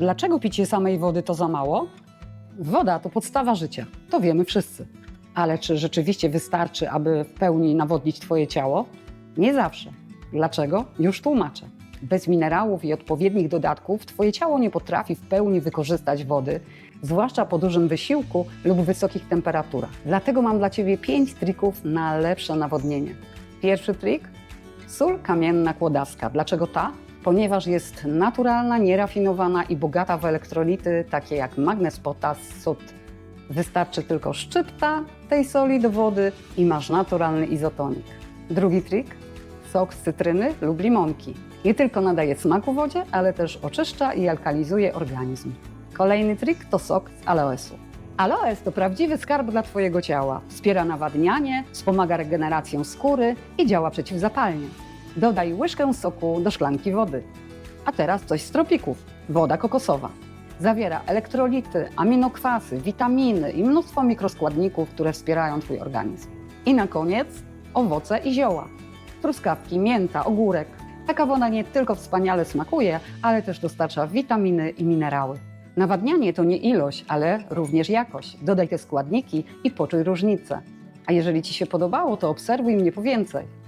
Dlaczego picie samej wody to za mało? Woda to podstawa życia, to wiemy wszyscy. Ale czy rzeczywiście wystarczy, aby w pełni nawodnić Twoje ciało? Nie zawsze. Dlaczego? Już tłumaczę. Bez minerałów i odpowiednich dodatków Twoje ciało nie potrafi w pełni wykorzystać wody, zwłaszcza po dużym wysiłku lub wysokich temperaturach. Dlatego mam dla Ciebie 5 trików na lepsze nawodnienie. Pierwszy trik? Sól kamienna kłodaska. Dlaczego ta? Ponieważ jest naturalna, nierafinowana i bogata w elektrolity takie jak magnez, potas, sód. Wystarczy tylko szczypta tej soli do wody i masz naturalny izotonik. Drugi trik? Sok z cytryny lub limonki. Nie tylko nadaje smaku wodzie, ale też oczyszcza i alkalizuje organizm. Kolejny trik to sok z aloesu. Aloes to prawdziwy skarb dla Twojego ciała. Wspiera nawadnianie, wspomaga regenerację skóry i działa przeciwzapalnie. Dodaj łyżkę soku do szklanki wody. A teraz coś z tropików. Woda kokosowa. Zawiera elektrolity, aminokwasy, witaminy i mnóstwo mikroskładników, które wspierają Twój organizm. I na koniec owoce i zioła. Truskawki, mięta, ogórek. Taka woda nie tylko wspaniale smakuje, ale też dostarcza witaminy i minerały. Nawadnianie to nie ilość, ale również jakość. Dodaj te składniki i poczuj różnicę. A jeżeli Ci się podobało, to obserwuj mnie po więcej.